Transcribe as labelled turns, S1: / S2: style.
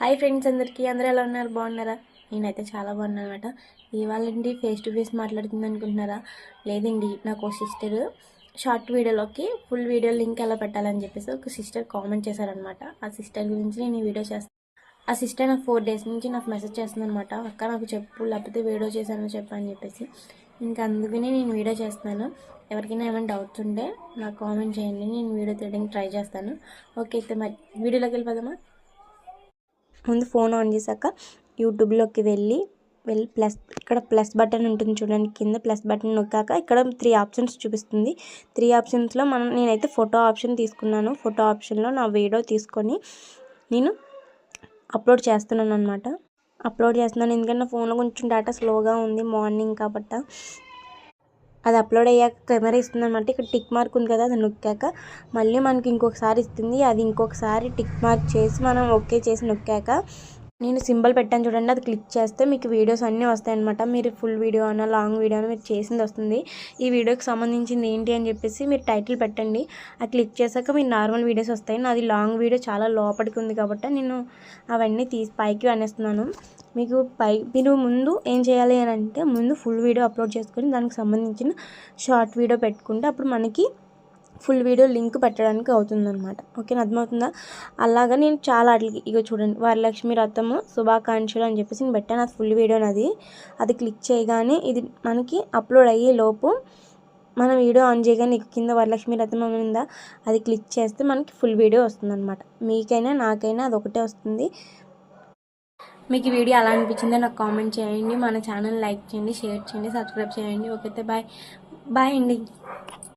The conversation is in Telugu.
S1: హాయ్ ఫ్రెండ్స్ అందరికీ. అందరూ ఎలా ఉన్నారు? బాగున్నారా? నేనైతే చాలా బాగున్నాను అనమాట ఇవాళండి ఫేస్ టు ఫేస్ మాట్లాడుతుంది అనుకుంటున్నారా? లేదండి. నాకు ఒక సిస్టర్ షార్ట్ వీడియోలోకి ఫుల్ వీడియో లింక్ ఎలా పెట్టాలని చెప్పేసి ఒక సిస్టర్ కామెంట్ చేశారనమాట ఆ సిస్టర్ గురించి నేను వీడియో చేస్తాను ఆ సిస్టర్ నాకు ఫోర్ డేస్ నుంచి నాకు మెసేజ్ చేస్తుందనమాట అక్క నాకు చెప్పు. లేకపోతే వీడియో చేశాను చెప్పని చెప్పేసి. ఇంకా అందుకని నేను వీడియో చేస్తున్నాను. ఎవరికైనా ఏమైనా డౌట్స్ ఉంటే నాకు కామెంట్ చేయండి. నేను వీడియో తీయడానికి ట్రై చేస్తాను. ఓకే అయితే మరి వీడియోలోకి వెళ్ళిపోదామా? ముందు ఫోన్ ఆన్ చేశాక యూట్యూబ్లోకి వెళ్ళి వెళ్ళి ప్లస్ ఇక్కడ ప్లస్ బటన్ ఉంటుంది చూడండి కింద ప్లస్ బటన్ నొక్కాక ఇక్కడ త్రీ ఆప్షన్స్ చూపిస్తుంది. త్రీ ఆప్షన్స్లో మనం నేనైతే ఫోటో ఆప్షన్ తీసుకున్నాను. ఫోటో ఆప్షన్లో నా వీడియో తీసుకొని నేను అప్లోడ్ చేస్తున్నాను అనమాట అప్లోడ్ చేస్తున్నాను. ఎందుకంటే నా ఫోన్లో కొంచెం డేటా స్లోగా ఉంది మార్నింగ్ కాబట్టి. అది అప్లోడ్ అయ్యాక కెమెరా ఇస్తుంది అనమాట ఇక్కడ టిక్ మార్క్ ఉంది కదా అది నొక్కాక మళ్ళీ మనకి ఇంకొకసారి ఇస్తుంది. అది ఇంకొకసారి టిక్ మార్క్ చేసి మనం ఓకే చేసి నొక్కాక నేను సింబల్ పెట్టాను చూడండి అది క్లిక్ చేస్తే మీకు వీడియోస్ అన్నీ వస్తాయన్నమాట. మీరు ఫుల్ వీడియో అన్న లాంగ్ వీడియో అన్న మీరు చేసింది వస్తుంది. ఈ వీడియోకి సంబంధించింది ఏంటి అని చెప్పేసి మీరు టైటిల్ పెట్టండి. అది క్లిక్ చేశాక మీరు నార్మల్ వీడియోస్ వస్తాయి. నాది లాంగ్ వీడియో చాలా లోపలికి ఉంది కాబట్టి నేను అవన్నీ తీసి పైకి అనేస్తున్నాను. మీకు పై మీరు ముందు ఏం చేయాలి అని అంటే ముందు ఫుల్ వీడియో అప్లోడ్ చేసుకొని దానికి సంబంధించిన షార్ట్ వీడియో పెట్టుకుంటే అప్పుడు మనకి ఫుల్ వీడియో లింక్ పెట్టడానికి అవుతుందన్నమాట. ఓకేనా అర్థమవుతుందా? అలాగా నేను చాలా వాటికి ఇక చూడండి వరలక్ష్మి రథము శుభాకాంక్షలు అని చెప్పేసి నేను పెట్టాను. అది ఫుల్ వీడియో అది అది క్లిక్ చేయగానే ఇది మనకి అప్లోడ్ అయ్యే లోపు మన వీడియో ఆన్ చేయగానే ఇక కింద వరలక్ష్మి రథం ఉందా? అది క్లిక్ చేస్తే మనకి ఫుల్ వీడియో వస్తుందన్నమాట. మీకైనా నాకైనా అది ఒకటే వస్తుంది. మీకు ఈ వీడియో ఎలా అనిపించిందో నాకు కామెంట్ చేయండి. మన ఛానల్ లైక్ చేయండి షేర్ చేయండి సబ్స్క్రైబ్ చేయండి. Okay bye. బాయ్ అండి.